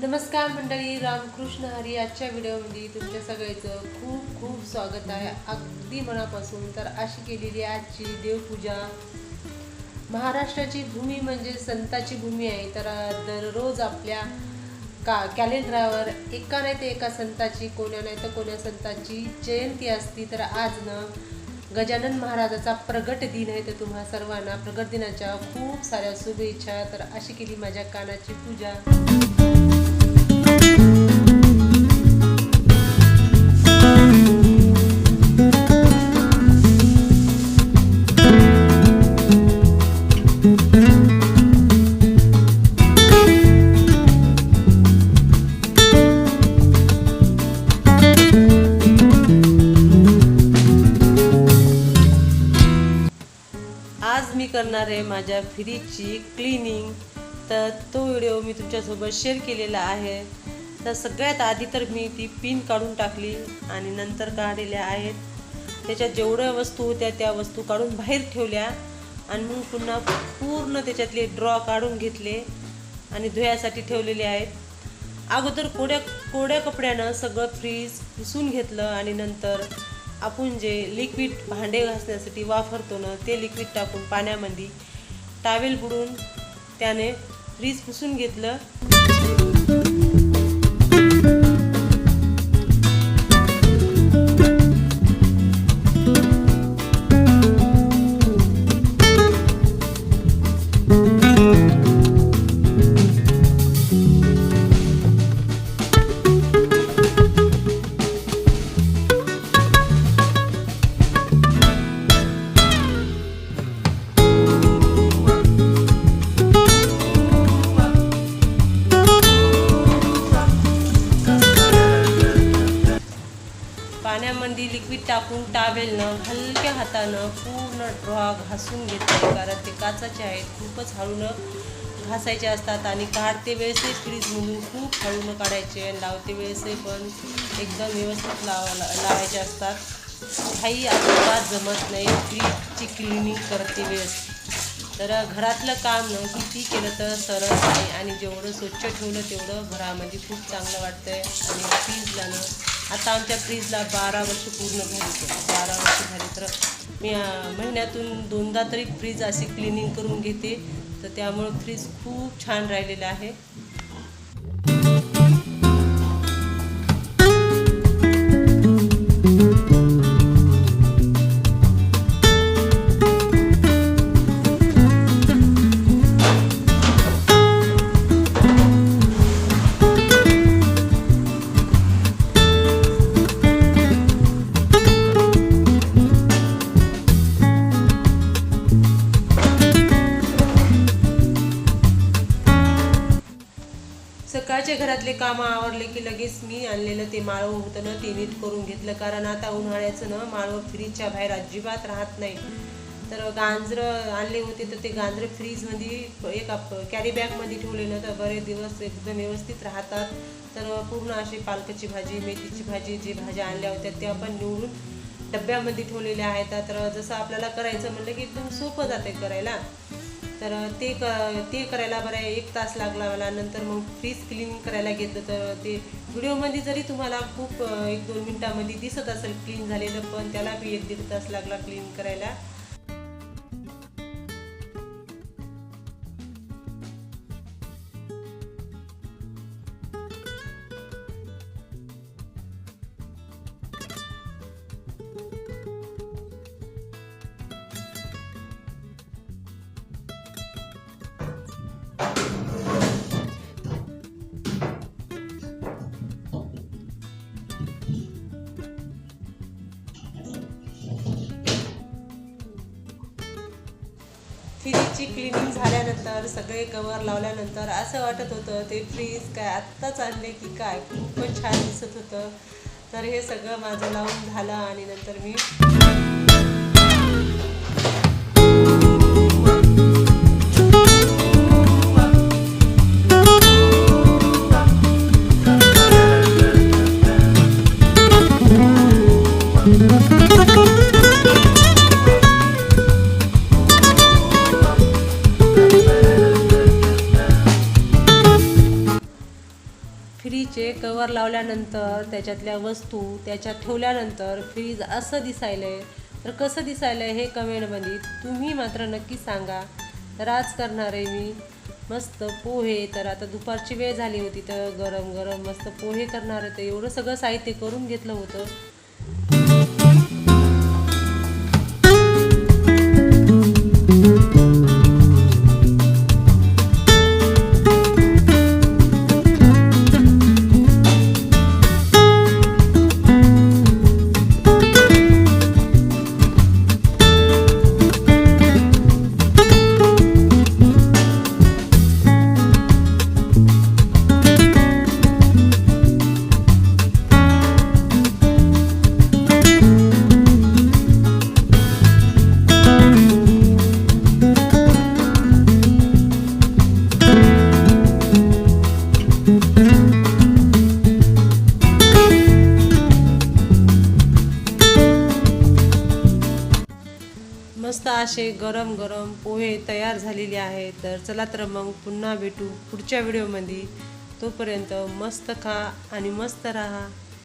नमस्कार मंडळी रामकृष्ण हरी आजच्या व्हिडिओमध्ये तुमच्या सगळ्याचं खूप खूप स्वागत आहे. अगदी मनापासून तर अशी केलेली आजची देवपूजा. महाराष्ट्राची भूमी म्हणजे संताची भूमी आहे. तर दररोज आपल्या का कॅलेंडरावर एका नाही तर एका संताची कोण्या नाही तर कोण्या संताची जयंती असती. तर आज ना गजानन महाराजाचा प्रगट दिन आहे तर तुम्हा सर्वांना प्रगट दिनाच्या खूप साऱ्या शुभेच्छा. तर अशी केली माझ्या कानाची पूजा. आज आहे माझ्या फ्रीजची क्लिनिंग तर तो व्हिडिओ मी तुमच्यासोबत शेअर केलेला आहे. तर सगळ्यात आधी तर मी ती पिन काढून टाकली आणि नंतर काढलेल्या आहेत. त्याच्यात जेवढ्या वस्तू होत्या त्या वस्तू काढून बाहेर ठेवल्या आणि मग पुन्हा पूर्ण त्याच्यातले ड्रॉ काढून घेतले आणि धुयासाठी ठेवलेले आहेत. अगोदर कोड्या कोड्या कपड्यानं सगळं फ्रीज पुसून घेतलं आणि नंतर आपण जे लिक्विड भांडे घासण्यासाठी वापरतो ना ते लिक्विड टाकून पाण्यामध्ये टावेल बुडून त्याने फ्रीज पुसून घेतलं. लिक्विड टाकून टावेलनं हलक्या हातानं पूर्ण ड्रॉ घासून घेतले कारण ते काचाचे आहेत खूपच हळूनं घासायचे असतात आणि काढते वेळेसही फ्रीजमधून खूप हळूनं काढायचे आणि लावते वेळेसही पण एकदम व्यवस्थित लावा लावायचे असतात. काही अजिबात जमत नाही फ्रीजची क्लिनिंग करते वेळेस. तर घरातलं काम न किती केलं तर सरळ आहे आणि जेवढं स्वच्छ ठेवलं तेवढं घरामध्ये म्हणजे खूप चांगलं वाटतंय. आणि फ्रीजला ना आता आमच्या फ्रीजला बारा वर्ष पूर्ण झाली बारा वर्ष झाली तर मी महिन्यातून दोनदा तरी फ्रीज अशी क्लिनिंग करून घेते. तर त्यामुळं फ्रीज खूप छान राहिलेलं आहे. सकाळच्या घरातले कामं आवडले की लगेच मी आणलेलं ते माळव होतं ना ते नीट करून घेतलं. कारण आता उन्हाळ्याचं ना माळव फ्रीजच्या बाहेर अजिबात राहत नाही. तर गांजरं आणले होते तर ते गांजरं फ्रीजमध्ये एका कॅरी बॅगमध्ये ठेवले ना तर बरेच दिवस एकदम व्यवस्थित राहतात. तर पूर्ण अशी पालकाची भाजी मेथीची भाजी जी भाज्या आणल्या होत्या त्या पण निवडून डब्यामध्ये ठेवलेल्या आहेत. तर जसं आपल्याला करायचं म्हणलं की एकदम सोपं जाते करायला. तर ते क ते करायला बरं एक तास लागला मला. नंतर मग फ्रीज क्लीन करायला घेतलं तर ते व्हिडिओमध्ये जरी तुम्हाला खूप एक दोन मिनटामध्ये दिसत असेल क्लीन झालेलं पण त्याला बी एक दीड तास लागला क्लीन करायला. फ्रीजची क्लिनिंग झाल्यानंतर सगळे कवर लावल्यानंतर असं वाटत होतं ते फ्रीज काय आत्ताच आणले की काय? खूपच छान दिसत होतं. तर हे सगळं माझं लावून झालं आणि नंतर मी फ्रीजचे कवर लावल्यानंतर त्याच्यातल्या वस्तू त्याच्यात ठेवल्यानंतर फ्रीज असं दिसायलं आहे तर कसं दिसायलं आहे हे कमेंटमध्ये तुम्ही मात्र नक्की सांगा. तर आज करणार आहे मी मस्त पोहे तर आता दुपारची वेळ झाली होती तर गरम गरम मस्त पोहे करणार होते एवढं सगळं साहित्य करून घेतलं होतं. मस्त असे गरम गरम पोहे तयार झालेले आहेत. तर चला तर मग पुन्हा भेटू पुढच्या व्हिडिओमध्ये तोपर्यंत मस्त खा आणि मस्त राहा.